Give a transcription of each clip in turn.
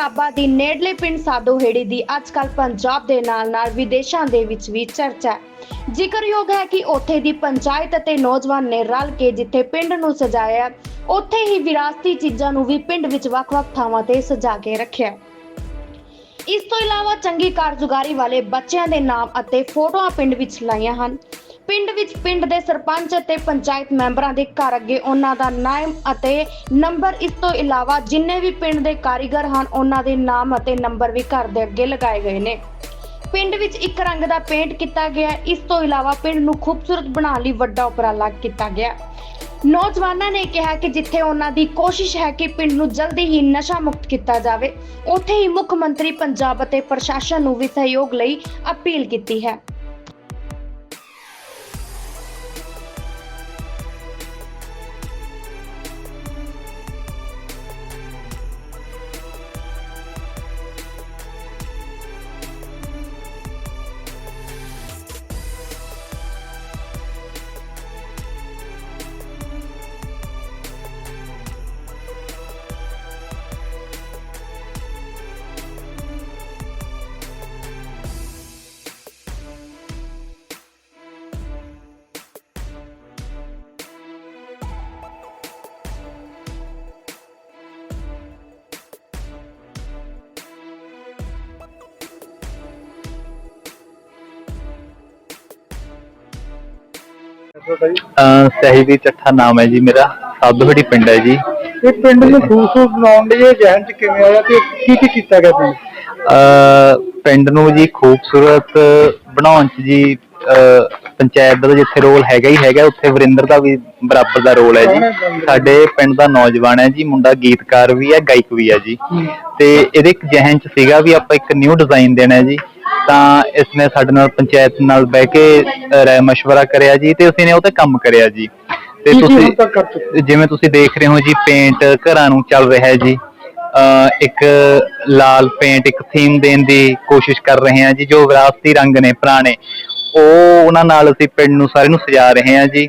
ਨਾਭਾ ਦੀ ਨੇੜਲੇ ਪਿੰਡ ਸਾਦੋਹੇੜੀ ਦੀ ਅੱਜਕੱਲ ਪੰਜਾਬ ਦੇ ਨਾਲ-ਨਾਲ ਵਿਦੇਸ਼ਾਂ ਦੇ ਵਿੱਚ ਵੀ ਚਰਚਾ ਹੈ। ਜ਼ਿਕਰਯੋਗ ਹੈ ਕਿ ਉੱਥੇ ਦੀ ਪੰਚਾਇਤ ਅਤੇ ਨੌਜਵਾਨ ਨੇ ਰਲ ਕੇ ਜਿੱਥੇ ਪਿੰਡ ਨੂੰ ਸਜਾਇਆ ਹੈ, ਉੱਥੇ ਹੀ ਵਿਰਾਸਤੀ ਚੀਜ਼ਾਂ ਨੂੰ ਵੀ ਪਿੰਡ ਵਿੱਚ ਵੱਖ-ਵੱਖ ਥਾਵਾਂ ਤੇ ਸਜਾ ਕੇ ਰੱਖਿਆ ਇਸ ਤੋਂ ਇਲਾਵਾ ਚੰਗੀ ਕਾਰਜੁਗਾਰੀ ਵਾਲੇ ਬੱਚਿਆਂ ਦੇ ਨਾਮ ਅਤੇ ਫੋਟੋਆਂ ਪਿੰਡ ਵਿੱਚ ਲਾਈਆਂ ਹਨ। ਪਿੰਡ ਵਿੱਚ ਪਿੰਡ ਦੇ ਸਰਪੰਚ ਅਤੇ ਪੰਚਾਇਤ ਮੈਂਬਰਾਂ ਦੇ ਘਰ ਅੱਗੇ ਉਹਨਾਂ ਦਾ ਨਾਮ ਅਤੇ ਨੰਬਰ, ਇਸ ਤੋਂ ਇਲਾਵਾ ਜਿੰਨੇ ਵੀ ਪਿੰਡ ਦੇ ਕਾਰੀਗਰ ਹਨ, ਉਹਨਾਂ ਦੇ ਨਾਮ ਅਤੇ ਨੰਬਰ ਵੀ ਘਰ ਦੇ ਅੱਗੇ ਲਗਾਏ ਗਏ ਨੇ। ਪਿੰਡ ਵਿੱਚ ਇੱਕ ਰੰਗ ਦਾ ਪੇਂਟ ਕੀਤਾ ਗਿਆ ਇਸ ਤੋਂ ਇਲਾਵਾ ਪਿੰਡ ਨੂੰ ਖੂਬਸੂਰਤ ਬਣਾਉਣ ਲਈ ਵੱਡਾ ਉਪਰਾਲਾ ਕੀਤਾ ਗਿਆ ਨੌਜਵਾਨਾਂ ਨੇ ਕਿਹਾ ਕਿ ਜਿੱਥੇ ਉਹਨਾਂ ਦੀ ਕੋਸ਼ਿਸ਼ ਹੈ ਕਿ ਪਿੰਡ ਨੂੰ ਜਲਦੀ ਹੀ ਨਸ਼ਾ ਮੁਕਤ ਕੀਤਾ ਜਾਵੇ, ਉੱਥੇ ਹੀ ਮੁੱਖ ਮੰਤਰੀ, ਪੰਜਾਬ ਅਤੇ ਪ੍ਰਸ਼ਾਸਨ ਨੂੰ ਵੀ ਸਹਿਯੋਗ ਲਈ ਅਪੀਲ ਕੀਤੀ ਹੈ। ਅਹ ਸਹਿਬੀ ਚੱਠਾ ਨਾਮ ਹੈ ਜੀ ਮੇਰਾ ਸਾਧੂਹੜੀ ਪਿੰਡ ਹੈ ਜੀ। ਇਹ ਪਿੰਡ ਨੂੰ ਖੂਬਸੂਰਤ ਬਣਾਉਣ ਲਈ ਇਹ ਜਹਿਨ ਚ ਕਿਵੇਂ ਆਇਆ ਤੇ ਕੀ ਕੀ ਕੀਤਾ ਗਿਆ ਪਿੰਡ? ਅਹ ਪਿੰਡ ਨੂੰ ਜੀ ਖੂਬਸੂਰਤ ਬਣਾਉਣ ਚ ਜੀ ਪੰਚਾਇਤ ਦਾ ਜਿੱਥੇ ਰੋਲ ਹੈਗਾ ਹੀ ਹੈਗਾ ਉੱਥੇ ਵਰਿੰਦਰ ਦਾ ਵੀ ਬਰਾਬਰ ਦਾ ਰੋਲ ਹੈ ਜੀ। ਸਾਡੇ ਪਿੰਡ ਦਾ ਨੌਜਵਾਨ ਹੈ ਜੀ ਮੁੰਡਾ ਗੀਤਕਾਰ ਵੀ ਹੈ ਗਾਇਕ ਵੀ ਹੈ ਜੀ। ਤੇ ਇਹਦੇ ਇੱਕ ਜਹਨ ਚ ਸੀਗਾ ਵੀ ਆਪਾਂ ਇੱਕ ਨਿਊ ਡਿਜ਼ਾਈਨ ਦੇਣਾ ਹੈ ਜੀ। ਤਾਂ ਇਸਨੇ ਸਾਡੇ ਨਾਲ ਪੰਚਾਇਤ ਨਾਲ ਬਹਿ ਕੇ ਰਾਏ ਮਸ਼ਵਰਾ ਕਰਿਆ ਜੀ ਤੇ ਅਸੀਂ ਨੇ ਉਹ ਤੇ ਕੰਮ ਕਰਿਆ ਜੀ। ਤੇ ਤੁਸੀਂ ਜਿਵੇਂ ਤੁਸੀਂ ਦੇਖ ਰਹੇ ਹੋ ਜੀ ਪੇਂਟ ਘਰਾਂ ਨੂੰ ਚੱਲ ਰਿਹਾ ਹੈ ਜੀ। ਇੱਕ ਲਾਲ ਪੇਂਟ ਇੱਕ ਥੀਮ ਦੇਣ ਦੀ ਕੋਸ਼ਿਸ਼ ਕਰ ਰਹੇ ਹਾਂ ਜੀ ਜੋ ਵਿਰਾਸਤੀ ਰੰਗ ਨੇ ਪੁਰਾਣੇ। ਉਹ ਉਹਨਾਂ ਨਾਲ ਅਸੀਂ ਪਿੰਡ ਨੂੰ ਸਾਰੇ ਨੂੰ ਸਜਾ ਰਹੇ ਹਾਂ ਜੀ।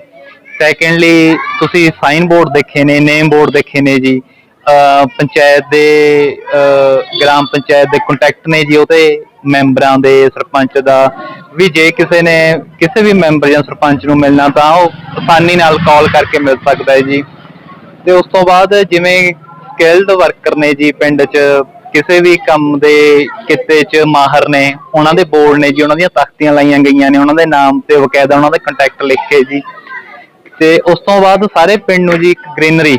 ਸੈਕੰਡਲੀ ਤੁਸੀਂ ਸਾਈਨ ਬੋਰਡ ਦੇਖੇ ਨੇ ਨੇਮ ਬੋਰਡ ਦੇਖੇ ਨੇ ਜੀ। ਪੰਚਾਇਤ ਦੇ ਗ੍ਰਾਮ ਪੰਚਾਇਤ ਦੇ ਕੰਟੈਕਟ ਨੇ ਜੀ ਉਹਦੇ ਮੈਂਬਰਾਂ ਦੇ ਸਰਪੰਚ ਦਾ। ਵੀ ਜੇ ਕਿਸੇ ਨੇ ਕਿਸੇ ਵੀ ਮੈਂਬਰ ਜਾਂ ਸਰਪੰਚ ਨੂੰ ਮਿਲਣਾ ਤਾਂ ਉਹ ਆਸਾਨੀ ਨਾਲ ਕਾਲ ਕਰਕੇ ਮਿਲ ਸਕਦਾ ਹੈ ਜੀ। ਤੇ ਉਸ ਤੋਂ ਬਾਅਦ ਜਿਵੇਂ ਸਕਿਲਡ ਵਰਕਰ ਨੇ ਜੀ, ਪਿੰਡ 'ਚ ਕਿਸੇ ਵੀ ਕੰਮ ਦੇ ਕਿੱਤੇ 'ਚ ਮਾਹਰ ਨੇ, ਉਹਨਾਂ ਦੇ ਬੋਰਡ ਨੇ ਜੀ, ਉਹਨਾਂ ਦੀਆਂ ਤਖਤੀਆਂ ਲਾਈਆਂ ਗਈਆਂ ਨੇ, ਉਹਨਾਂ ਦੇ ਨਾਮ ਤੇ ਬਕਾਇਦਾ ਉਹਨਾਂ ਦੇ ਕੰਟੈਕਟ ਲਿਖ ਕੇ ਜੀ। ਤੇ ਉਸ ਤੋਂ ਬਾਅਦ ਸਾਰੇ ਪਿੰਡ ਨੂੰ ਜੀ ਇੱਕ ਗ੍ਰੀਨਰੀ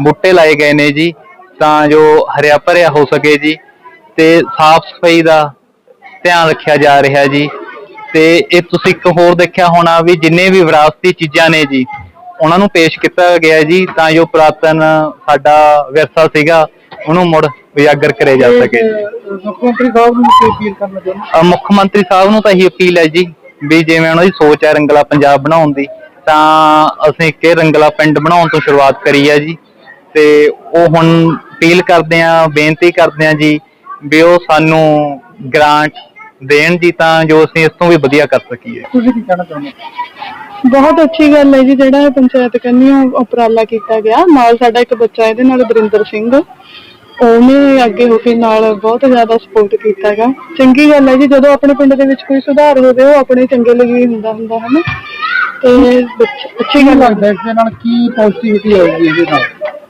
ਬੂਟੇ ਲਾਏ ਗਏ ਨੇ ਜੀ ਤਾਂ ਜੋ ਹਰਿਆ ਭਰਿਆ ਹੋ ਸਕੇ ਜੀ ਤੇ ਸਾਫ਼ ਸਫ਼ਾਈ ਦਾ ਧਿਆਨ ਰੱਖਿਆ ਜਾ ਰਿਹਾ ਜੀ ਤੇ ਇਹ ਤੁਸੀਂ ਇੱਕ ਹੋਰ ਦੇਖਿਆ ਹੋਣਾ ਵੀ ਜਿੰਨੇ ਵੀ ਵਿਰਾਸਤੀ ਚੀਜ਼ਾਂ ਨੇ ਜੀ ਉਹਨਾਂ ਨੂੰ ਪੇਸ਼ ਕੀਤਾ ਗਿਆ ਜੀ ਤਾਂ ਜੋ ਪੁਰਾਤਨ ਸਾਡਾ ਵਿਰਸਾ ਸੀਗਾ ਉਹਨੂੰ ਮੁੜ ਉਜਾਗਰ ਕਰਿਆ ਜਾ ਸਕੇ ਮੁੱਖ ਮੰਤਰੀ ਸਾਹਿਬ ਨੂੰ ਕੀ ਅਪੀਲ ਕਰਨਾ ਚਾਹੁੰਦੇ? ਅਹ ਮੁੱਖ ਮੰਤਰੀ ਸਾਹਿਬ ਨੂੰ ਤਾਂ ਇਹੀ ਅਪੀਲ ਹੈ ਜੀ ਵੀ ਜਿਵੇਂ ਉਹਨਾਂ ਦੀ ਸੋਚ ਹੈ ਰੰਗਲਾ ਪੰਜਾਬ ਬਣਾਉਣ ਦੀ ਤਾਂ ਅਸੀਂ ਇਹ ਰੰਗਲਾ ਪਿੰਡ ਬਣਾਉਣ ਤੋਂ ਸ਼ੁਰੂਆਤ ਕਰੀ ਹੈ ਜੀ ਤੇ ਉਹ ਹੁਣ ਅਪੀਲ ਕਰਦੇ ਆ ਬੇਨਤੀ ਕਰਦੇ ਆ ਜੀ ਵੀ ਉਹ ਸਾਨੂੰ ਗ੍ਰਾਂਟ ਦੇਣ ਜੀ ਤਾਂ ਜੋ ਅਸੀਂ ਇਸ ਤੋਂ ਵੀ ਵਧੀਆ ਕਰ ਸਕੀਏ। ਤੁਸੀਂ ਕੀ ਕਹਿਣਾ ਚਾਹੁੰਦੇ ਬਹੁਤ ਅੱਛੀ ਗੱਲ ਹੈ ਜੀ ਜਿਹੜਾ ਇਹ ਪੰਚਾਇਤ ਕੰਨੀ ਉਪਰਾਲਾ ਕੀਤਾ ਗਿਆ। ਨਾਲ ਸਾਡਾ ਇੱਕ ਬੱਚਾ ਇਹਦੇ ਨਾਲ ਬਰਿੰਦਰ ਸਿੰਘ ਉਹਨੇ ਅੱਗੇ ਹੋ ਕੇ ਨਾਲ ਬਹੁਤ ਜ਼ਿਆਦਾ ਸਪੋਰਟ ਕੀਤਾ ਹੈਗਾ। ਚੰਗੀ ਗੱਲ ਹੈ ਜੀ ਜਦੋਂ ਆਪਣੇ ਪਿੰਡ ਦੇ ਵਿੱਚ ਕੋਈ ਸੁਧਾਰ ਹੋਵੇ ਉਹ ਆਪਣੇ ਚੰਗੇ ਲਈ ਹੀ ਹੁੰਦਾ ਹੁੰਦਾ ਹੈ ਨਾ ਤੇ ਅੱਛੀ ਗੱਲ ਲੱਗਦਾ ਇਸ ਦੇ ਨਾਲ ਕੀ ਪੋਜ਼ਿਟਿਵਿਟੀ ਆਏਗੀ ਇਹਦੇ ਨਾਲ?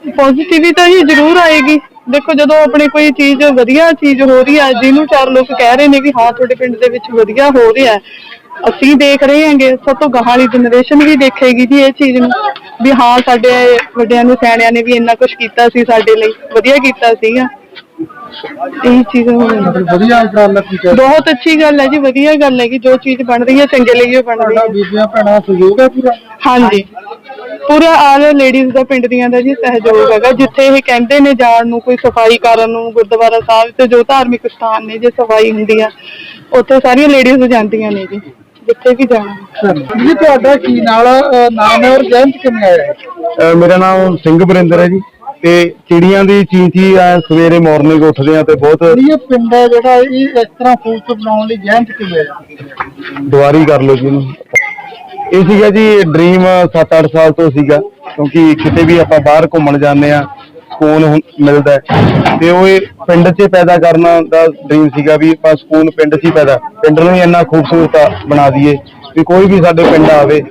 ਪੋਜ਼ਿਟਿਵਿਟੀ ਹੀ ਜ਼ਰੂਰ ਆਏਗੀ। ਦੇਖੋ ਜਦੋਂ ਆਪਣੇ ਕੋਈ ਚੀਜ਼ ਵਧੀਆ ਚੀਜ਼ ਹੋ ਰਹੀ ਹੈ ਜਿਹਨੂੰ ਚਾਰ ਲੋਕ ਕਹਿ ਰਹੇ ਨੇ ਵੀ ਹਾਂ ਤੁਹਾਡੇ ਪਿੰਡ ਦੇ ਵਿੱਚ ਵਧੀਆ ਹੋ ਰਿਹਾ ਹੈ ਅਸੀਂ ਦੇਖ ਰਹੇ ਹਾਂਗੇ ਸਭ ਤੋਂ ਗਾਹਾਂ ਵਾਲੀ ਜਨਰੇਸ਼ਨ ਵੀ ਦੇਖੇਗੀ ਜੀ ਇਹ ਚੀਜ਼ ਨੂੰ ਵੀ ਹਾਂ ਸਾਡੇ ਵੱਡਿਆਂ ਨੇ ਸਿਆਣਿਆਂ ਨੇ ਵੀ ਇੰਨਾ ਕੁਝ ਕੀਤਾ ਸੀ ਸਾਡੇ ਲਈ ਵਧੀਆ ਕੀਤਾ ਸੀਗਾ। ਇਹ ਚੀਜ਼ ਹੋ ਹੈ। ਵਧੀਆ ਉਪਰਾਲਾ ਕੀਤਾ ਬਹੁਤ ਅੱਛੀ ਗੱਲ ਹੈ ਜੀ ਵਧੀਆ ਗੱਲ ਹੈ ਕਿ ਜੋ ਚੀਜ਼ ਬਣ ਰਹੀ ਹੈ ਚੰਗੇ ਲਈ ਹੀ ਬਣ ਰਹੀ ਹੈ। ਬੀਬੀਆਂ ਭੈਣਾਂ ਦਾ ਸਹਿਯੋਗ ਹੈ ਪੂਰਾ। ਹਾਂਜੀ। ਪੂਰਾ ਆਲ ਲੇਡੀਜ਼ ਦਾ ਪਿੰਡ ਦੀਆਂ ਦਾ ਜੀ ਸਹਿਯੋਗ ਹੈਗਾ। ਜਿੱਥੇ ਇਹ ਕਹਿੰਦੇ ਨੇ ਜਾਣ ਨੂੰ ਕੋਈ ਸਫ਼ਾਈ ਕਰਨ ਨੂੰ ਗੁਰਦੁਆਰਾ ਸਾਹਿਬ ਤੇ ਜੋ ਧਾਰਮਿਕ ਸਥਾਨ ਨੇ ਜੇ ਸਫ਼ਾਈ ਹੁੰਦੀ ਆ ਉੱਥੇ ਸਾਰੀਆਂ ਲੇਡੀਜ਼ ਜਾਂਦੀਆਂ ਨੇ ਜੀ ਜਿੱਥੇ ਵੀ ਜਾਣਾ। ਜੀ ਤੁਹਾਡਾ ਕੀ ਨਾਲ ਨਾਮ ਹੈ ਔਰ ਚ ਕਿਵੇਂ ਆਇਆ? ਮੇਰਾ ਨਾਮ ਸਿੰਘ ਬਰਿੰਦਰ ਹੈ ਜੀ। ਤੇ ਚਿੜੀਆਂ ਦੀ ਚੀਂਚੀ ਐ ਸਵੇਰੇ ਮਾਰਨਿੰਗ ਉੱਠਦੇ ਆ ਤੇ ਬਹੁਤ ਇਹ ਪਿੰਡ ਹੈ ਜਿਹੜਾ ਇਹ ਇਸ ਤਰ੍ਹਾਂ ਖੂਬਸੂਰਤ ਬਣਾਉਣ ਲਈ ਚ ਕਿਵੇਂ ਆਇਆ? ਦੁਆਰੀ ਕਰ ਲਓ ਜੀ ਇਹ ਸੀਗਾ ਜੀ ਡ੍ਰੀਮ 7-8 ਸਾਲ ਤੋਂ ਸੀਗਾ ਕਿਉਂਕਿ ਕਿਤੇ ਵੀ ਆਪਾਂ ਬਾਹਰ ਘੁੰਮਣ ਜਾਂਦੇ ਆ ਸਕੂਨ ਮਿਲਦਾ ਤੇ ਉਹ ਇਹ ਪਿੰਡ 'ਚ ਪੈਦਾ ਕਰਨਾ ਦਾ ਡ੍ਰੀਮ ਸੀਗਾ ਵੀ ਆਪਾਂ ਸਕੂਨ ਪਿੰਡ 'ਚ ਹੀ ਪੈਦਾ ਪਿੰਡ ਨੂੰ ਹੀ ਇੰਨਾ ਖੂਬਸੂਰਤ ਬਣਾ ਦਈਏ ਵੀ ਕੋਈ ਵੀ ਸਾਡੇ ਪਿੰਡ ਆਵੇ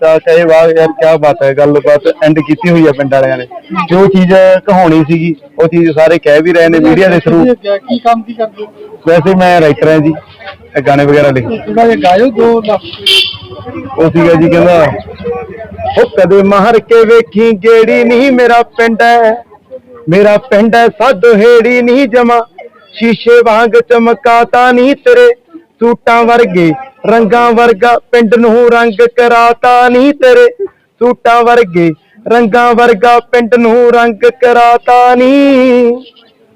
ਤਾਂ ਕਹੇ ਵਾਹ ਯਾਰ ਕੀ ਬਾਤ ਹੈ ਗੱਲਬਾਤ ਐਂਡ ਕੀਤੀ ਹੋਈ ਹੈ ਪਿੰਡ ਵਾਲਿਆਂ ਨੇ। ਜੋ ਚੀਜ਼ ਕਹਾਉਣੀ ਸੀਗੀ ਉਹ ਚੀਜ਼ ਸਾਰੇ ਕਹਿ ਵੀ ਰਹੇ ਨੇ ਮੀਡੀਆ ਦੇ ਥਰੂ ਕੀ ਕੰਮ ਕੀ ਕਰਦੇ? ਵੈਸੇ ਮੈਂ ਰਾਈਟਰ ਹਾਂ ਜੀ ਗਾਣੇ ਵਗੈਰਾ ਲਿਖ ਥੋੜਾ ਜਿਹਾ ਗਾਇਓ ਦੋ ਉਹ ਸੀਗਾ ਜੀ ਕਹਿੰਦਾ ਉਹ ਕਦੇ ਮਾਰ ਕੇ ਵੇਖੀ ਗੇੜੀ ਨਹੀਂ ਮੇਰਾ ਪਿੰਡ ਹੈ ਮੇਰਾ ਪਿੰਡ ਹੈ ਸਾਧੋ ਹੇੜੀ ਨਹੀਂ ਜਮਾ। ਸ਼ੀਸ਼ੇ ਵਾਂਗ ਚਮਕਾਤਾ ਨਹੀਂ ਤੇਰੇ। ਸੂਟਾਂ ਵਰਗੇ ਰੰਗਾਂ ਵਰਗਾ ਪਿੰਡ ਨੂੰ ਰੰਗ ਕਰਾਤਾ ਨਹੀਂ ਤੇਰੇ। ਸੂਟਾਂ ਵਰਗੇ ਰੰਗਾਂ ਵਰਗਾ ਪਿੰਡ ਨੂੰ ਰੰਗ ਕਰਾਤਾ ਨਹੀਂ।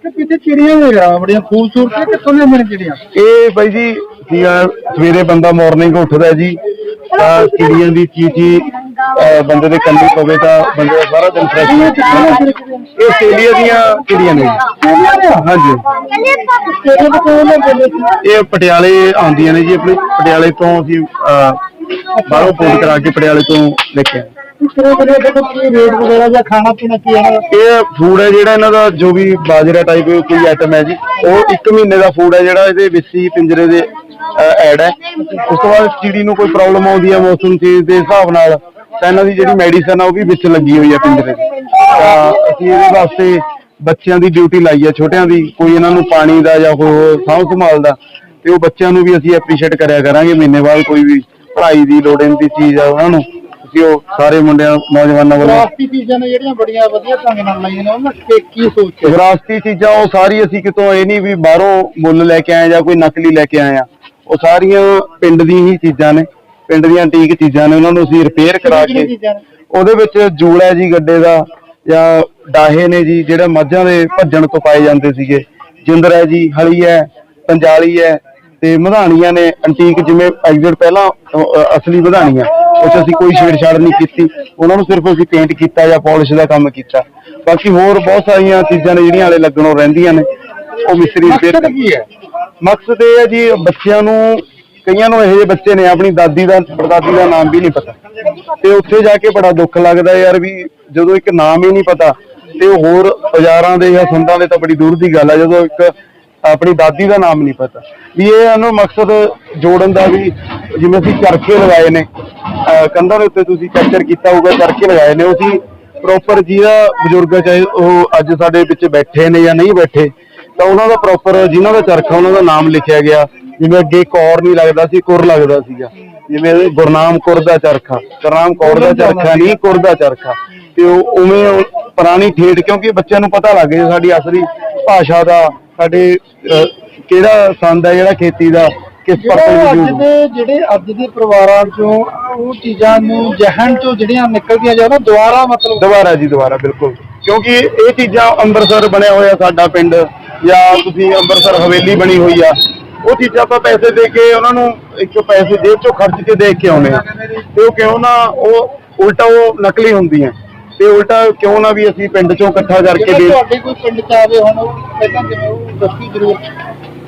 ਕਿਤੇ ਚਿੜੀਆਂ ਵੀ ਆ ਬੜੀਆਂ ਖੂਬਸੂਰਤ ਕਿੱਥੋਂ ਲਿਆਉਂਦੇ ਨੇ ਚਿੜੀਆਂ? ਇਹ ਬਾਈ ਜੀ ਸਵੇਰੇ ਬੰਦਾ ਮਾਰਨਿੰਗ ਉੱਠਦਾ ਜੀ। ਤਾਂ ਚਿੜੀਆਂ ਦੀ ਚੀਚੀ ਅਹ ਬੰਦੇ ਦੇ ਕੰਨੀ ਪਵੇ ਤਾਂ ਬੰਦੇ ਦਾ ਸਾਰਾ ਦਿਨ ਫਰੈਸ਼ ਇਹ ਆਸਟ੍ਰੇਲੀਆ ਦੀਆਂ ਚਿੜੀਆਂ ਨੇ। ਜੀ। ਹਾਂਜੀ। ਇਹ ਪਟਿਆਲੇ ਆਉਂਦੀਆਂ ਨੇ ਜੀ ਆਪਣੇ ਪਟਿਆਲੇ ਤੋਂ ਅਸੀਂ ਅਹ, ਬਾਹਰੋਂ ਫੋਨ ਕਰਾ ਕੇ ਪਟਿਆਲੇ ਤੋਂ ਲੈ ਕੇ ਆਏ ਰੇਟ ਵਗੈਰਾ ਜਾਂ ਖਾਣਾ ਪੀਣਾ ਕੀ ਹੈ ਇਹ ਫੂਡ ਹੈ ਜਿਹੜਾ ਇਹਨਾਂ ਦਾ ਜੋ ਵੀ ਬਾਜਰਾ ਟਾਈਪ ਕੋਈ ਆਈਟਮ ਹੈ ਜੀ ਉਹ 1 ਮਹੀਨੇ ਦਾ ਫੂਡ ਹੈ ਜਿਹੜਾ ਇਹਦੇ ਵਿੱਚ ਪਿੰਜਰੇ ਦੇ ਐਡ ਹੈ। ਉਸ ਤੋਂ ਬਾਅਦ ਚਿੜੀ ਨੂੰ ਕੋਈ ਪ੍ਰੋਬਲਮ ਆਉਂਦੀ ਹੈ ਮੌਸਮ ਚੇਂਜ ਦੇ ਹਿਸਾਬ ਨਾਲ ਤਾਂ ਇਹਨਾਂ ਦੀ ਜਿਹੜੀ ਮੈਡੀਸਨ ਆ ਉਹ ਵੀ ਵਿੱਚ ਲੱਗੀ ਹੋਈ ਹੈ ਪਿੰਜਰੇ ਦੇ ਤਾਂ ਅਸੀਂ ਇਹਦੇ ਵਾਸਤੇ ਬੱਚਿਆਂ ਦੀ ਡਿਊਟੀ ਲਾਈ ਹੈ ਛੋਟਿਆਂ ਦੀ ਕੋਈ ਇਹਨਾਂ ਨੂੰ ਪਾਣੀ ਦਾ ਜਾਂ ਹੋਰ ਸਾਂਭ ਸੰਭਾਲ ਦਾ ਤੇ ਉਹ ਬੱਚਿਆਂ ਨੂੰ ਵੀ ਅਸੀਂ ਐਪਰੀਸ਼ੀਏਟ ਕਰਿਆ ਕਰਾਂਗੇ ਮਹੀਨੇ ਬਾਅਦ ਕੋਈ ਵੀ ਪੜ੍ਹਾਈ ਦੀ ਲੋੜੀਂਦੀ ਚੀਜ਼ ਆ ਉਹਨਾਂ ਨੂੰ ਅਸੀਂ ਉਹ ਸਾਰੇ ਮੁੰਡਿਆਂ ਨੌਜਵਾਨਾਂ ਵੱਲੋਂ ਵਿਰਾਸਤੀ ਚੀਜ਼ਾਂ ਨੇ ਜਿਹੜੀਆਂ ਬੜੀਆਂ ਵਧੀਆ ਢੰਗ ਨਾਲ ਲਾਈਆਂ ਨੇ ਉਹਨਾਂ ਤੇ ਕੀ ਸੋਚ ਹੈ? ਵਿਰਾਸਤੀ ਚੀਜ਼ਾਂ ਉਹ ਸਾਰੀ ਅਸੀਂ ਕਿਤੋਂ ਇਹ ਨਹੀਂ ਵੀ ਬਾਹਰੋਂ ਮੁੱਲ ਲੈ ਕੇ ਆਏ ਜਾਂ ਕੋਈ ਨਕਲੀ ਲੈ ਕੇ ਆਏ ਆ। ਉਹ ਸਾਰੀਆਂ ਪਿੰਡ ਦੀਆਂ ਹੀ ਚੀਜ਼ਾਂ ਨੇ ਪਿੰਡ ਦੀਆਂ antique ਚੀਜ਼ਾਂ ਨੇ ਉਹਨਾਂ ਨੂੰ ਅਸੀਂ ਰਿਪੇਅਰ ਕਰਾ ਕੇ? ਉਹਦੇ ਵਿੱਚ ਜੂਲ ਹੈ ਜੀ ਗੱਡੇ ਦਾ ਜਾਂ ਡਾਹੇ ਨੇ ਜੀ ਜਿਹੜੇ ਮੱਝਾਂ ਦੇ ਭੱਜਣ ਤੋਂ ਪਾਏ ਜਾਂਦੇ ਸੀਗੇ। ਜਿੰਦਰ ਹੈ ਜੀ ਹਲੀ ਹੈ ਪੰਜਾਲੀ ਹੈ ਤੇ ਮਧਾਣੀਆਂ ਨੇ ਐਂਟੀਕ ਜਿਵੇਂ ਐਗਜ਼ਿਟ ਪਹਿਲਾਂ ਅਸਲੀ ਮਧਾਣੀਆਂ ਉਹ 'ਚ ਅਸੀਂ ਕੋਈ ਛੇੜਛਾੜ ਨਹੀਂ ਕੀਤੀ। ਉਹਨਾਂ ਨੂੰ ਸਿਰਫ ਅਸੀਂ ਪੇਂਟ ਕੀਤਾ ਜਾਂ ਪਾਲਿਸ਼ ਦਾ ਕੰਮ ਕੀਤਾ। ਬਾਕੀ ਹੋਰ ਬਹੁਤ ਸਾਰੀਆਂ ਚੀਜ਼ਾਂ ਨੇ ਜਿਹੜੀਆਂ ਹਲੇ ਲੱਗਣੋਂ ਰਹਿੰਦੀਆਂ ਨੇ। ਉਹ ਮਿਸਤਰੀ ਰਿਪੇਅਰ ਕੀ ਹੈ? ਮਕਸਦ ਇਹ ਹੈ ਜੀ ਬੱਚਿਆਂ ਨੂੰ, ਕਈਆਂ ਨੂੰ ਇਹੋ ਜਿਹੇ ਬੱਚੇ ਨੇ, ਆਪਣੀ ਦਾਦੀ ਦਾ, ਪੜਦਾਦੀ ਦਾ ਨਾਮ ਵੀ ਨਹੀਂ ਪਤਾ। ਤੇ ਉੱਥੇ ਜਾ ਕੇ ਬੜਾ ਦੁੱਖ ਲੱਗਦਾ ਯਾਰ ਵੀ ਜਦੋਂ ਇੱਕ ਨਾਮ ਹੀ ਨਹੀਂ ਪਤਾ, ਤੇ ਹੋਰ ਬਾਜ਼ਾਰਾਂ ਦੇ ਜਾਂ ਸੰਦਾਂ ਦੇ ਤਾਂ ਬੜੀ ਦੂਰ ਦੀ ਗੱਲ ਹੈ ਜਦੋਂ ਇੱਕ ਆਪਣੀ ਦਾਦੀ ਦਾ ਨਾਮ ਨਹੀਂ ਪਤਾ। ਵੀ ਇਹ ਇਹਨੂੰ ਮਕਸਦ ਜੋੜਨ ਦਾ ਵੀ, ਜਿਵੇਂ ਅਸੀਂ ਚਰਖੇ ਲਗਾਏ ਨੇ ਕੰਧਾਂ ਦੇ ਉੱਤੇ ਤੁਸੀਂ ਕੈਪਚਰ ਕੀਤਾ ਹੋਊਗਾ, ਚਰਖੇ ਲਗਾਏ ਨੇ, ਉਹ ਅਸੀਂ ਪ੍ਰੋਪਰ ਜਿਹਦਾ ਬਜ਼ੁਰਗ ਚਾਹੇ ਉਹ ਅੱਜ ਸਾਡੇ ਵਿੱਚ ਬੈਠੇ ਨੇ ਜਾਂ ਨਹੀਂ ਬੈਠੇ ਤਾਂ ਉਹਨਾਂ ਦਾ ਪ੍ਰੋਪਰ ਜਿਨ੍ਹਾਂ ਦਾ ਚਰਖਾ ਉਹਨਾਂ ਦਾ ਨਾਮ ਲਿਖਿਆ ਗਿਆ। ਜਿਵੇਂ ਅੱਗੇ ਕੌਰ ਨਹੀਂ ਲੱਗਦਾ ਸੀ ਕੁਰ ਲੱਗਦਾ ਸੀਗਾ। ਜਿਵੇਂ ਗੁਰਨਾਮ ਕੁਰ ਦਾ ਚਰਖਾ ਗੁਰਨਾਮ ਕੌਰ ਦਾ ਚਰਖਾ ਨਹੀਂ ਕੁਰ ਦਾ ਚਰਖਾ। ਤੇ ਉਹ ਉਵੇਂ ਪੁਰਾਣੀ ਠੇਠ ਕਿਉਂਕਿ ਬੱਚਿਆਂ ਨੂੰ ਪਤਾ ਲੱਗ ਗਿਆ ਸਾਡੀ ਅਸਲੀ ਭਾਸ਼ਾ ਦਾ ਸਾਡੇ ਕਿਹੜਾ ਸੰਦ ਹੈ ਜਿਹੜਾ ਖੇਤੀ ਦਾ ਕਿਸ ਜਿਹੜਾ ਪਰਪਸ ਅੱਜ ਦੇ ਜਿਹੜੇ ਅੱਜ ਦੇ ਪਰਿਵਾਰਾਂ ਚੋਂ ਉਹ ਚੀਜ਼ਾਂ ਨੂੰ ਜਹਨ ਚੋਂ ਜਿਹੜੀਆਂ ਨਿਕਲਦੀਆਂ ਜਾਂ ਉਹਨਾਂ ਦੁਬਾਰਾ ਮਤਲਬ ਦੁਬਾਰਾ ਜੀ ਦੁਬਾਰਾ ਬਿਲਕੁਲ। ਕਿਉਂਕਿ ਇਹ ਚੀਜ਼ਾਂ ਅੰਮ੍ਰਿਤਸਰ ਬਣਿਆ ਹੋਇਆ ਸਾਡਾ ਪਿੰਡ। ਜਾਂ ਤੁਸੀਂ ਅੰਮ੍ਰਿਤਸਰ ਹਵੇਲੀ ਬਣੀ ਹੋਈ ਆ ਉਹ ਚੀਜ਼ਾਂ ਆਪਾਂ ਪੈਸੇ ਦੇ ਕੇ ਉਹਨਾਂ ਨੂੰ ਇੱਕ ਪੈਸੇ ਜੇਬ ਚੋਂ ਖਰਚ ਕੇ ਦੇਖ ਕੇ ਆਉਨੇ ਆ। ਤੇ ਉਹ ਕਿਉਂ ਨਾ ਉਹ ਉਲਟਾ ਉਹ ਨਕਲੀ ਹੁੰਦੀਆਂ। ਤੇ ਉਲਟਾ ਕਿਉਂ ਨਾ ਵੀ ਅਸੀਂ ਪਿੰਡ ਚੋਂ ਇਕੱਠਾ ਕਰਕੇ ਦੇ ਤੁਹਾਡੇ ਕੋਈ ਪਿੰਡ ਚ ਆਵੇ ਹੁਣ ਉਹ ਪਹਿਲਾਂ ਜਿਵੇਂ ਉਹ ਦੱਸੀ ਜ਼ਰੂਰ।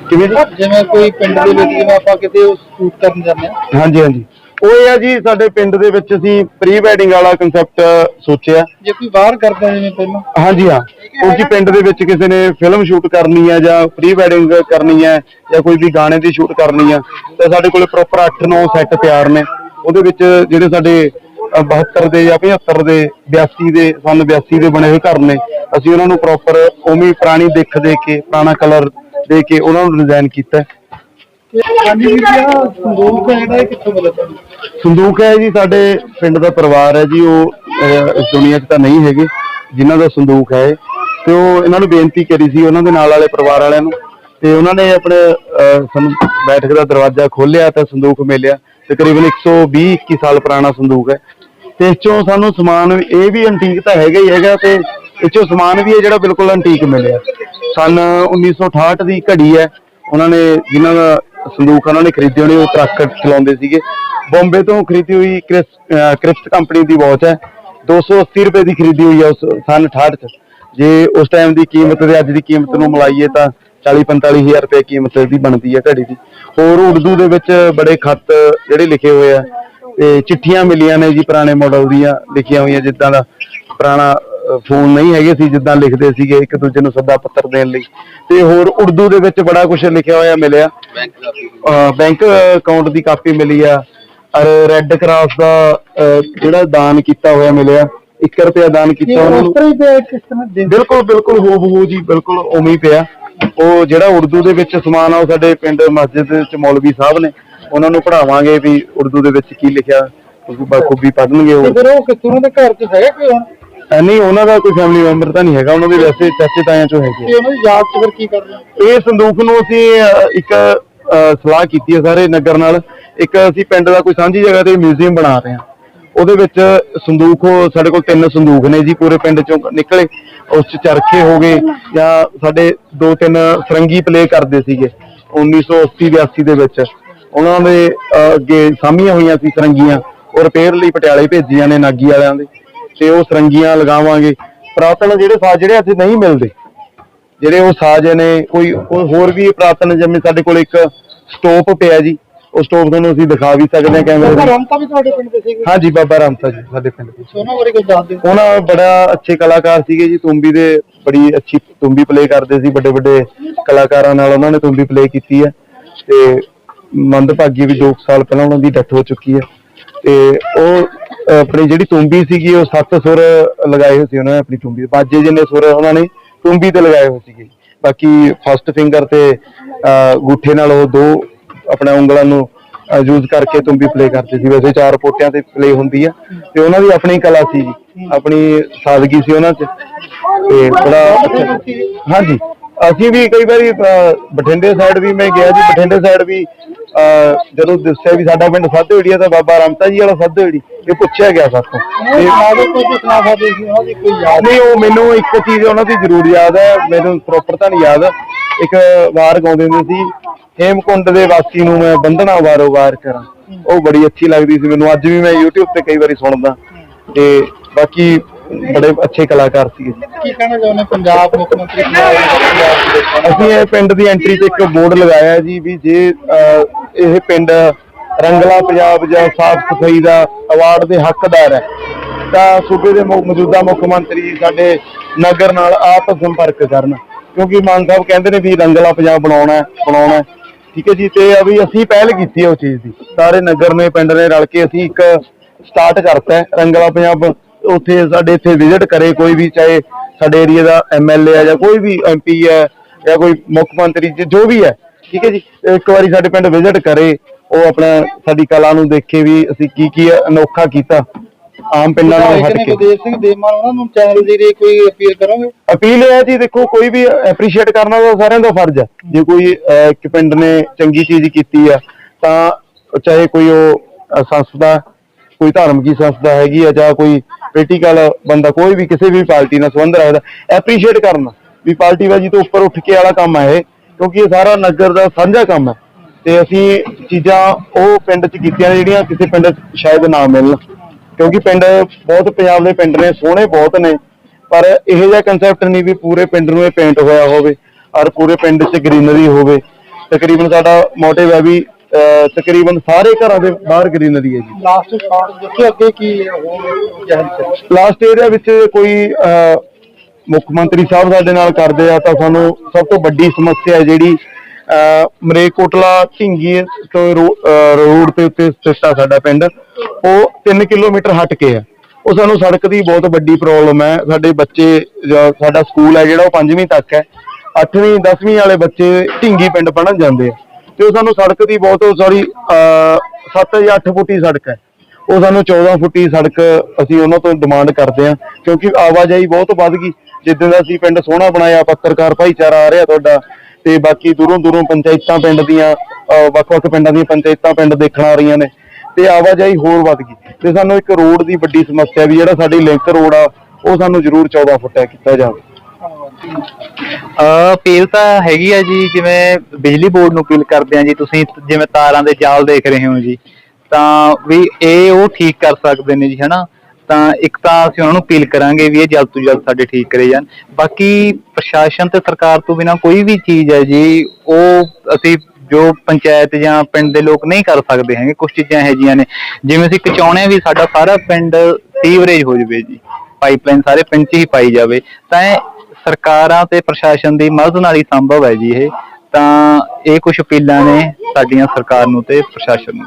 ਕਿਵੇਂ ਜੀ? ਜਿਵੇਂ ਕੋਈ ਪਿੰਡ ਦੇ ਵਿੱਚ ਜਿਵੇਂ ਆਪਾਂ ਕਿਤੇ ਉਹ ਸ਼ੂਟ ਕਰਨ ਜਾਂਦੇ ਆ। ਹਾਂਜੀ ਹਾਂਜੀ। ਉਹ ਇਹ ਆ ਜੀ ਸਾਡੇ ਪਿੰਡ ਦੇ ਵਿੱਚ ਅਸੀਂ ਪ੍ਰੀ ਵੈਡਿੰਗ ਵਾਲਾ ਕਨਸੈਪਟ ਸੋਚਿਆ। ਜੇ ਕੋਈ ਬਾਹਰ ਕਰਦਾ ਜਿਵੇਂ ਪਹਿਲਾਂ? ਹਾਂਜੀ ਹਾਂ। ਕਿਉਂਕਿ ਪਿੰਡ ਦੇ ਵਿੱਚ ਕਿਸੇ ਨੇ ਫਿਲਮ ਸ਼ੂਟ ਕਰਨੀ ਹੈ ਜਾਂ ਪ੍ਰੀ ਵੈਡਿੰਗ ਕਰਨੀ ਹੈ ਜਾਂ ਕੋਈ ਵੀ ਗਾਣੇ ਦੀ ਸ਼ੂਟ ਕਰਨੀ ਹੈ ਤਾਂ ਸਾਡੇ ਕੋਲੇ ਪ੍ਰੋਪਰ 8-9 ਸੈੱਟ ਤਿਆਰ ਨੇ। ਉਹਦੇ ਵਿੱਚ ਜਿਹੜੇ ਸਾਡੇ ਅ, 72 ਦੇ ਜਾਂ 75 ਦੇ 82 ਦੇ ਸਨ 82 ਦੇ ਬਣੇ ਹੋਏ ਘਰ ਨੇ ਅਸੀਂ ਉਹਨਾਂ ਨੂੰ ਪ੍ਰੋਪਰ ਉਵੇਂ ਪੁਰਾਣੀ ਦਿੱਖ ਦੇ ਕੇ ਪੁਰਾਣਾ ਕਲਰ ਦੇ ਕੇ ਉਹਨਾਂ ਨੂੰ ਡਿਜ਼ਾਈਨ ਕੀਤਾ। ਹੈ। ਹਾਂਜੀ ਜੀ ਆਹ ਸੰਦੂਕ ਹੈ ਜਿਹੜਾ ਇਹ ਕਿੱਥੋਂ ਮਿਲਿਆ ਤੁਹਾਨੂੰ? ਸੰਦੂਕ ਹੈ ਜੀ ਸਾਡੇ ਪਿੰਡ ਦਾ ਪਰਿਵਾਰ ਹੈ ਜੀ ਉਹ ਅਹ, ਇਸ ਦੁਨੀਆ 'ਚ ਤਾਂ ਨਹੀਂ ਹੈਗੇ ਜਿਨ੍ਹਾਂ ਦਾ ਸੰਦੂਕ ਹੈ ਇਹ। ਤੇ ਉਹ ਇਹਨਾਂ ਨੂੰ ਬੇਨਤੀ ਕਰੀ ਸੀ ਉਹਨਾਂ ਦੇ ਨਾਲ ਵਾਲੇ ਪਰਿਵਾਰ ਵਾਲਿਆਂ ਨੂੰ। ਤੇ ਉਹਨਾਂ ਨੇ ਆਪਣੇ ਅਹ, ਸਾਨੂੰ ਬੈਠਕ ਦਾ ਦਰਵਾਜ਼ਾ ਖੋਲ੍ਹਿਆ ਤੇ ਸੰਦੂਕ ਮਿਲਿਆ। ਤਕਰੀਬਨ 120 21 ਸਾਲ ਪੁਰਾਣਾ ਸੰਦੂਕ ਹੈ। ਤੇ ਇਸ ਚੋਂ ਸਾਨੂੰ ਸਮਾਨ ਵੀ- ਇਹ ਵੀ ਐਂਟੀਕ ਤਾਂ ਹੈਗਾ ਹੀ ਹੈਗਾ ਤੇ ਇਸ ਚੋਂ ਸਮਾਨ ਵੀ ਹੈ ਜਿਹੜਾ ਬਿਲਕੁਲ ਐਂਟੀਕ ਮਿਲਿਆ। ਸਨ 1968 ਦੀ ਘੜੀ ਹੈ। ਉਹਨਾਂ ਨੇ ਜਿਨ੍ਹਾਂ ਦਾ ਸੰਦੂਕ ਉਹਨਾਂ ਨੇ ਖਰੀਦੇ ਹੋਣੇ, ਉਹ ਟਰੱਕ ਚਲਾਉਂਦੇ ਸੀਗੇ। ਬੰਬੇ ਤੋਂ ਖਰੀਦੀ ਹੋਈ ਕ੍ਰਿਪਸ ਕੰਪਨੀ ਦੀ ਵਾਚ ਹੈ। 280 ਰੁਪਏ ਦੀ ਖਰੀਦੀ ਹੋਈ ਹੈ ਉਸ ਸਨ 68 ਚ। ਜੇ ਉਸ ਟਾਈਮ ਦੀ ਕੀਮਤ ਤੇ ਅੱਜ ਦੀ ਕੀਮਤ ਨੂੰ ਮਿਲਾਈਏ ਤਾਂ 40 45 ਹਜ਼ਾਰ ਰੁਪਏ ਕੀਮਤ ਦੀ ਬਣਦੀ ਹੈ ਘੜੀ ਦੀ। ਹੋਰ ਉਰਦੂ ਦੇ ਵਿੱਚ ਬੜੇ ਖੱਤ ਜਿਹੜੇ ਲਿਖੇ ਹੋਏ ਆ। ਤੇ ਚਿੱਠੀਆਂ ਮਿਲੀਆਂ ਨੇ ਜੀ ਪੁਰਾਣੇ ਮਾਡਲ ਦੀਆਂ, ਲਿਖੀਆਂ ਹੋਈਆਂ ਜਿੱਦਾਂ ਦਾ ਪੁਰਾਣਾ ਫੋਨ ਨਹੀਂ ਹੈਗੇ ਸੀ ਜਿੱਦਾਂ ਲਿਖਦੇ ਸੀਗੇ ਇੱਕ ਦੂਜੇ ਨੂੰ ਸੱਦਾ ਪੱਤਰ ਦੇਣ ਲਈ। ਤੇ ਹੋਰ ਉਰਦੂ ਦੇ ਵਿੱਚ ਬੜਾ ਕੁਝ ਲਿਖਿਆ ਹੋਇਆ ਮਿਲਿਆ। ਬੈਂਕ ਅਕਾਊਂਟ ਦੀ ਕਾਪੀ ਮਿਲੀ ਆ। ਔਰ ਰੈੱਡ ਕਰਾਸ ਦਾ ਜਿਹੜਾ ਦਾਨ ਕੀਤਾ ਹੋਇਆ ਮਿਲਿਆ 1 ਰੁਪਿਆ ਦਾਨ ਕੀਤਾ ਉਹਨਾਂ। ਨੂੰ ਬਿਲਕੁਲ ਬਿਲਕੁਲ ਹੋ ਹੋ ਜੀ ਬਿਲਕੁਲ ਉਵੇਂ ਹੀ ਪਿਆ। ਉਹ ਜਿਹੜਾ ਉਰਦੂ ਦੇ ਵਿੱਚ ਸਮਾਨ ਆ ਉਹ ਸਾਡੇ ਪਿੰਡ ਮਸਜਿਦ ਦੇ ਵਿੱਚ ਮੌਲਵੀ ਸਾਹਿਬ ਨੇ। ਉਹਨਾਂ ਨੂੰ ਪੜਾਵਾਂਗੇ ਵੀ ਉਰਦੂ ਦੇ ਵਿੱਚ ਕੀ ਲਿਖਿਆ ਬਖੂਬੀ ਪੜ੍ਹਨਗੇ ਉਹ। ਫਿਰ ਉਹ ਕਿਸ ਤਰ੍ਹਾਂ ਦੇ ਘਰ ਚ ਹੈਗਾ ਕੋਈ ਹੁਣ? ਨਹੀਂ ਉਹਨਾਂ ਦਾ ਕੋਈ ਫੈਮਿਲੀ ਮੈਂਬਰ ਤਾਂ ਨਹੀਂ ਹੈਗਾ ਉਹਨਾਂ ਦੇ ਵੈਸੇ ਚਾਚੇ ਤਾਇਆਂ ਚੋਂ ਹੈਗੇ ਤੇ ਉਹਨਾਂ ਦੀ ਯਾਦ ਚ ਫਿਰ ਕੀ ਕਰ ਰਹੇ ਹੋ? ਇਹ ਸੰਦੂਕ ਨੂੰ ਅਸੀਂ ਅਹ, ਇੱਕ ਅਹ, ਸਲਾਹ ਕੀਤੀ ਹੈ ਸਾਰੇ ਨਗਰ ਨਾਲ। ਇੱਕ ਅਸੀਂ ਪਿੰਡ ਦਾ ਕੋਈ ਸਾਂਝੀ ਜਗ੍ਹਾ ਤੇ ਮਿਊਜ਼ੀਅਮ ਬਣਾ ਰਹੇ ਹਾਂ ਉਹਦੇ ਵਿੱਚ ਸੰਦੂਕ ਸਾਡੇ ਕੋਲ ਤਿੰਨ ਸੰਦੂਕ ਨੇ ਜੀ ਪੂਰੇ ਪਿੰਡ ਚੋਂ ਨਿਕਲੇ। ਉਸ ਚ ਚਰਖੇ ਹੋ ਗਏ ਜਾਂ ਸਾਡੇ ਦੋ ਤਿੰਨ ਸਰੰਗੀ ਪਲੇ ਕਰਦੇ ਸੀਗੇ 1980 82 ਦੇ ਵਿੱਚ। ਉਹਨਾਂ ਦੇ ਅਹ, ਅੱਗੇ ਸਾਹਮੀਆਂ ਹੋਈਆਂ ਸੀ ਸਰੰਗੀਆਂ ਉਹ ਰਿਪੇਅਰ ਲਈ ਪਟਿਆਲੇ ਭੇਜੀਆਂ ਨੇ ਨਾਗੀ ਵਾਲਿਆਂ ਦੇ। ਤੇ ਉਹ ਸਰੰਗੀਆਂ ਲਗਾਵਾਂਗੇ। ਪ੍ਰਾਤਨ ਜਿਹੜੇ ਸਾਜ਼ ਜਿਹੜੇ ਇੱਥੇ ਨਹੀਂ ਮਿਲਦੇ ਜਿਹੜੇ ਉਹ ਸਾਜ਼ ਨੇ ਕੋਈ ਹੋਰ ਵੀ ਪ੍ਰਾਤਨ ਜਿਵੇਂ ਸਾਡੇ ਕੋਲ ਇੱਕ ਸਟੋਪ ਪਿਆ ਜੀ ਉਹ ਸਟੋਪ ਤੁਹਾਨੂੰ ਅਸੀਂ ਦਿਖਾ ਵੀ ਸਕਦੇ ਹਾਂ ਕੈਮਰੇ ਬਾਬਾ ਦੇ। ਰਮਤਾ ਵੀ ਤੁਹਾਡੇ ਪਿੰਡ ਦੇ ਸੀਗੇ। ਹਾਂਜੀ ਬਾਬਾ ਰਾਮਤਾ ਜੀ ਸਾਡੇ ਪਿੰਡ ਦੇ। ਉਹਨਾਂ ਬਾਰੇ ਕੁਝ ਦੱਸ ਦਿਓ ਉਹਨਾਂ ਬੜਾ ਅੱਛੇ ਕਲਾਕਾਰ ਸੀਗੇ ਜੀ ਤੁੰਬੀ ਦੇ ਬੜੀ ਅੱਛੀ ਤੁੰਬੀ ਪਲੇ ਕਰਦੇ ਸੀ ਵੱਡੇ ਵੱਡੇ ਕਲਾਕਾਰਾਂ ਨਾਲ ਉਹਨਾਂ ਨੇ ਤੁੰਬੀ ਪਲੇ ਕੀਤੀ ਹੈ। ਤੇ ਮੰਦਭਾਗੀ ਵੀ 2 ਸਾਲ ਪਹਿਲਾਂ ਉਹਨਾਂ ਦੀ ਡੈਥ ਹੋ ਚੁੱਕੀ ਹੈ। ਤੇ ਉਹ ਆਪਣੀ ਜਿਹੜੀ ਤੁੰਬੀ ਸੀਗੀ ਉਹ ਸੱਤ ਸੁਰ ਲਗਾਏ ਹੋਏ ਸੀ ਉਹਨਾਂ ਨੇ ਆਪਣੀ ਤੁੰਬੀ ਤੇ। ਬਾਜੇ ਜਿੰਨੇ ਸੁਰ ਉਹਨਾਂ ਨੇ ਤੁੰਬੀ ਤੇ ਲਗਾਏ ਹੋਏ ਸੀਗੇ। ਬਾਕੀ ਫਸਟ ਫਿੰਗਰ ਤੇ ਅਹ, ਗੁੱਠੇ ਨਾਲ ਉਹ ਦੋ ਆਪਣਾ ਉਂਗਲਾਂ ਨੂੰ ਯੂਜ਼ ਕਰਕੇ ਤੁੰਬੀ ਪਲੇ ਕਰਦੇ ਸੀ। ਵੈਸੇ ਚਾਰ ਪੋਟਿਆਂ ਤੇ ਪਲੇ ਹੁੰਦੀ ਆ। ਤੇ ਉਹਨਾਂ ਦੀ ਆਪਣੀ ਕਲਾ ਸੀ ਆਪਣੀ ਸਾਦਗੀ ਸੀ ਉਹਨਾਂ 'ਚ। ਤੇ ਬੜਾ ਹਾਂਜੀ। ਅਸੀਂ ਵੀ ਕਈ ਵਾਰੀ ਬਠਿੰਡੇ ਸਾਈਡ ਵੀ ਮੈਂ ਗਿਆ ਜੀ ਬਠਿੰਡੇ ਸਾਈਡ ਵੀ ਜਦੋਂ ਦੱਸਿਆ ਵੀ ਸਾਡਾ ਪਿੰਡ ਸਾਧੂ ਏੜੀਆ ਤਾਂ ਬਾਬਾ ਰਾਮਤਾ ਜੀ ਵਾਲਾ ਸਾਧੂ ਏੜੀ ਇਹ ਪੁੱਛਿਆ ਗਿਆ ਸਾਥੋਂ ਨਹੀਂ ਉਹ ਮੈਨੂੰ ਇੱਕ ਚੀਜ਼ ਉਹਨਾਂ ਦੀ ਜ਼ਰੂਰ ਯਾਦ ਹੈ ਮੈਨੂੰ ਪ੍ਰੋਪਰ ਤਾਂ ਨਹੀਂ ਯਾਦ ਇੱਕ ਵਾਰ ਗਾਉਂਦੇ ਹੁੰਦੇ ਸੀ ਹੇਮਕੁੰਡ ਦੇ ਵਾਸੀ ਨੂੰ ਮੈਂ ਬੰਧਨਾ ਵਾਰੋ ਵਾਰ ਕਰਾਂ। ਉਹ ਬੜੀ ਅੱਛੀ ਲੱਗਦੀ ਸੀ ਮੈਨੂੰ ਅੱਜ ਵੀ ਮੈਂ YouTube ਤੇ ਕਈ ਵਾਰੀ ਸੁਣਦਾ। ਤੇ ਬਾਕੀ ਬੜੇ ਅੱਛੇ ਕਲਾਕਾਰ ਸੀਗੇ ਕੀ ਕਹਿਣਾ ਚਾਹੁੰਦੇ ਪੰਜਾਬ ਮੁੱਖ ਮੰਤਰੀ? ਅਸੀਂ ਇਹ ਪਿੰਡ ਦੀ ਐਂਟਰੀ ਤੇ ਇੱਕ ਬੋਰਡ ਲਗਾਇਆ ਜੀ ਵੀ ਜੇ ਇਹ ਪਿੰਡ ਰੰਗਲਾ ਪੰਜਾਬ ਜਾਂ ਸਾਫ਼ ਸਫ਼ਾਈ ਦਾ ਅਵਾਰਡ ਦੇ ਹੱਕਦਾਰ ਹੈ ਤਾਂ ਸੂਬੇ ਦੇ ਮੌਜੂਦਾ ਮੁੱਖ ਮੰਤਰੀ ਸਾਡੇ ਨਗਰ ਨਾਲ ਆਪ ਸੰਪਰਕ ਕਰਨ। ਕਿਉਂਕਿ ਮਾਨ ਸਾਹਿਬ ਕਹਿੰਦੇ ਨੇ ਵੀ ਰੰਗਲਾ ਪੰਜਾਬ ਬਣਾਉਣਾ ਬਣਾਉਣਾ ਠੀਕ ਹੈ ਜੀ ਤੇ ਆ ਵੀ ਅਸੀਂ ਪਹਿਲ ਕੀਤੀ ਹੈ ਉਹ ਚੀਜ਼ ਦੀ। ਸਾਰੇ ਨਗਰ ਨੇ ਪਿੰਡ ਨੇ ਰਲ ਕੇ ਅਸੀਂ ਇੱਕ ਸਟਾਰਟ ਕਰਤਾ ਰੰਗਲਾ ਪੰਜਾਬ ਉੱਥੇ ਸਾਡੇ ਇੱਥੇ ਵਿਜ਼ਿਟ ਕਰੇ ਕੋਈ ਵੀ ਚਾਹੇ ਸਾਡੇ ਏਰੀਆ ਦਾ ਐਮਐਲਏ ਹੈ ਜਾਂ ਕੋਈ ਵੀ ਐਮਪੀ ਹੈ ਜਾਂ ਕੋਈ ਮੁੱਖ ਮੰਤਰੀ ਜ- ਵੀ ਹੈ ਠੀਕ ਹੈ ਜੀ? ਇੱਕ ਵਾਰੀ ਸਾਡੇ ਪਿੰਡ ਵਿਜ਼ਿਟ ਕਰੇ ਉਹ ਆਪਣਾ ਸਾਡੀ ਕਲਾ ਨੂੰ ਦੇਖੇ ਵੀ ਅਸੀਂ ਕੀ ਕੀ ਅਨੋਖਾ ਕੀਤਾ ਆਮ ਪਿੰਡਾਂ ਨਾਲੋਂ ਹਟ ਕੇ। ਗੁਰਦੇਵ ਸਿੰਘ ਦੇਮਾਨ ਉਹਨਾਂ ਨੂੰ ਚੈਨਲ ਦੇ ਕੋਈ ਅਪੀਲ ਕਰੋਗੇ? ਅਪੀਲ ਇਹ ਹੈ ਜੀ ਦੇਖੋ ਕੋਈ ਵੀ ਐਪਰੀਸ਼ੀਏਟ ਕਰਨਾ ਤਾਂ ਸਾਰਿਆਂ ਦਾ ਫਰਜ਼ ਹੈ। ਜੇ ਕੋਈ ਇੱਕ ਪਿੰਡ ਨੇ ਚੰਗੀ ਚੀਜ਼ ਕੀਤੀ ਆ ਤਾਂ ਚਾਹੇ ਕੋਈ ਉਹ ਸੰਸਥਾ ਕੋਈ ਧਾਰਮਿਕ ਸੰਸਥਾ ਹੈਗੀ ਆ ਜਾਂ ਕੋਈ ਪੋਲੀਟੀਕਲ ਬੰਦਾ ਕੋਈ ਵੀ ਕਿਸੇ ਵੀ ਪਾਰਟੀ ਨਾਲ ਸੰਬੰਧ ਰੱਖਦਾ ਐਪਰੀਸ਼ੀਏਟ ਕਰਨਾ ਵੀ ਪਾਰਟੀ ਤੋਂ ਉੱਪਰ ਉੱਠ ਕੇ ਵਾਲਾ ਕੰਮ ਹੈ ਇਹ, ਕਿਉਂਕਿ ਇਹ ਸਾਰਾ ਨਗਰ ਦਾ ਸਾਂਝਾ ਕੰਮ ਹੈ ਤੇ ਅਸੀਂ ਚੀਜ਼ਾਂ ਉਹ ਪਿੰਡ 'ਚ ਕੀਤੀਆਂ ਨੇ ਜਿਹੜੀਆਂ ਕਿਸੇ ਪਿੰਡ 'ਚ ਸ਼ਾਇਦ ਨਾ ਮਿਲਣ। ਕਿਉਂਕਿ ਪਿੰਡ ਬਹੁਤ ਪੰਜਾਬ ਦੇ ਪਿੰਡ ਨੇ, ਸੋਹਣੇ ਬਹੁਤ ਨੇ, ਪਰ ਇਹੋ ਜਿਹਾ ਕਨਸੈਪਟ ਨਹੀਂ ਵੀ ਪੂਰੇ ਪਿੰਡ ਨੂੰ ਇਹ ਪੇਂਟ ਹੋਇਆ ਹੋਵੇ, ਔਰ ਪੂਰੇ ਪਿੰਡ 'ਚ ਗ੍ਰੀਨਰੀ ਹੋਵੇ। ਤਕਰੀਬਨ ਸਾਡਾ ਮੋਟਿਵ ਹੈ ਵੀ ਤਕਰੀਬਨ ਸਾਰੇ ਘਰਾਂ ਦੇ ਬਾਹਰ ਗ੍ਰੀਨਰੀ ਹੈ ਜੀ। ਲਾਸਟ ਸ਼ਾਟ ਦੇਖੋ ਅੱਗੇ ਕੀ ਹੋਰ ਜਹਨ ਚ? ਲਾਸਟ ਏਰੀਆ ਵਿੱਚ ਕੋਈ ਅਹ, ਮੁੱਖ ਮੰਤਰੀ ਸਾਹਿਬ ਸਾਡੇ ਨਾਲ ਕਰਦੇ ਆ ਤਾਂ ਸਾਨੂੰ ਸਭ ਤੋਂ ਵੱਡੀ ਸਮੱਸਿਆ ਹੈ ਜਿਹੜੀ ਮਰੇਕੋਟਲਾ ਢਿੰਗੀ ਤੋਂ ਰੋਡ ਦੇ ਉੱਤੇ ਸਥਿਤ ਆ ਸਾਡਾ ਪਿੰਡ। ਉਹ 3 ਕਿਲੋਮੀਟਰ ਹਟ ਕੇ ਆ ਉਹ ਸਾਨੂੰ ਸੜਕ ਦੀ ਬਹੁਤ ਵੱਡੀ ਪ੍ਰੋਬਲਮ ਹੈ। ਸਾਡੇ ਬੱਚੇ ਸਾਡਾ ਸਕੂਲ ਹੈ ਜਿਹੜਾ ਉਹ 5ਵੀਂ ਤੱਕ ਹੈ। 8ਵੀਂ 10ਵੀਂ ਵਾਲੇ ਬੱਚੇ ਢਿੰਗੀ ਪਿੰਡ ਪੜਨ ਜਾਂਦੇ ਆ। ਤੇ ਉਹ ਸਾਨੂੰ ਸੜਕ ਦੀ ਬਹੁਤ ਸੌਰੀ 7 ਜਾਂ 8 ਫੁੱਟੀ ਸੜਕ ਹੈ। ਉਹ ਸਾਨੂੰ 14 ਫੁੱਟੀ ਸੜਕ ਅਸੀਂ ਉਹਨਾਂ ਤੋਂ ਡਿਮਾਂਡ ਕਰਦੇ ਹਾਂ, ਕਿਉਂਕਿ ਆਵਾਜਾਈ ਬਹੁਤ ਵੱਧ ਗਈ। ਜਿੱਦਾਂ ਦਾ ਅਸੀਂ ਪਿੰਡ ਸੋਹਣਾ ਬਣਾਇਆ, ਪੱਤਰਕਾਰ ਭਾਈਚਾਰਾ ਆ ਰਿਹਾ ਤੁਹਾਡਾ, ਤੇ ਬਾਕੀ ਦੂਰੋਂ ਦੂਰੋਂ ਪੰਚਾਇਤਾਂ ਪਿੰਡ ਦੀਆਂ ਵੱਖ-ਵੱਖ ਪਿੰਡਾਂ ਦੀਆਂ ਪੰਚਾਇਤਾਂ ਪਿੰਡ ਦੇਖਣ ਆ ਰਹੀਆਂ ਨੇ। ਤੇ ਆਵਾਜਾਈ ਹੋਰ ਵੱਧ ਗਈ। ਤੇ ਸਾਨੂੰ ਇੱਕ ਰੋਡ ਦੀ ਵੱਡੀ ਸਮੱਸਿਆ ਵੀ ਜਿਹੜਾ ਸਾਡੀ ਲਿੰਕ ਰੋਡ ਆ, ਉਹ ਸਾਨੂੰ ਜ਼ਰੂਰ 14 ਫੁੱਟਾ ਕੀਤਾ ਜਾਵੇ। ਅਪੀਲ ਤਾਂ ਹੈਗੀ ਆ ਜੀ, ਜਿਵੇਂ ਬਿਜਲੀ ਬੋਰਡ ਨੂੰ ਅਪੀਲ ਕਰਦੇ ਆ ਜੀ, ਤੁਸੀਂ ਜਿਵੇਂ ਤਾਰਾਂ ਦੇ ਜਾਲ ਦੇਖ ਰਹੇ ਹੋ ਜੀ, ਤਾਂ ਵੀ ਇਹ ਉਹ ਠੀਕ ਕਰ ਸਕਦੇ ਨੇ ਜੀ, ਹਨਾ? ਤਾਂ ਇੱਕ ਤਾਂ ਅਸੀਂ ਉਹਨਾਂ ਨੂੰ ਅਪੀਲ ਕਰਾਂਗੇ ਵੀ ਇਹ ਜਲਦ ਤੋਂ ਜਲਦ ਸਾਡੇ ਠੀਕ ਕਰੇ ਜਾਣ। ਬਾਕੀ ਪ੍ਰਸ਼ਾਸਨ ਤੇ ਸਰਕਾਰ ਤੋਂ ਬਿਨਾ ਕੋਈ ਵੀ ਚੀਜ਼ ਹੈ ਜੀ, ਉਹ ਅਸੀਂ ਜੋ ਪੰਚਾਇਤ ਜਾਂ ਪਿੰਡ ਦੇ ਲੋਕ ਨਹੀਂ ਕਰ ਸਕਦੇ ਹੈਗੇ ਕੁਝ ਚੀਜ਼ਾਂ ਇਹੋ ਜਿਹੀਆਂ ਨੇ। ਜਿਵੇਂ ਅਸੀਂ ਇੱਕ ਵੀ ਸਾਡਾ ਸਾਰਾ ਪਿੰਡ ਸੀਵਰੇਜ ਹੋ ਜਾਵੇ ਜੀ ਪਾਈਪਲਾਈਨ ਸਾਰੇ ਪਿੰਡ 'ਚ ਹੀ ਪਾਈ ਜਾਵੇ, ਤਾਂ ਇਹ ਸਰਕਾਰਾਂ ਤੇ ਪ੍ਰਸ਼ਾਸਨ ਦੀ ਮਦਦ ਨਾਲ ਹੀ ਸੰਭਵ ਹੈ ਜੀ ਇਹ, ਤਾਂ ਇਹ ਕੁਝ ਅਪੀਲਾਂ ਨੇ ਸਾਡੀਆਂ ਸਰਕਾਰ ਨੂੰ ਤੇ ਪ੍ਰਸ਼ਾਸਨ ਨੂੰ।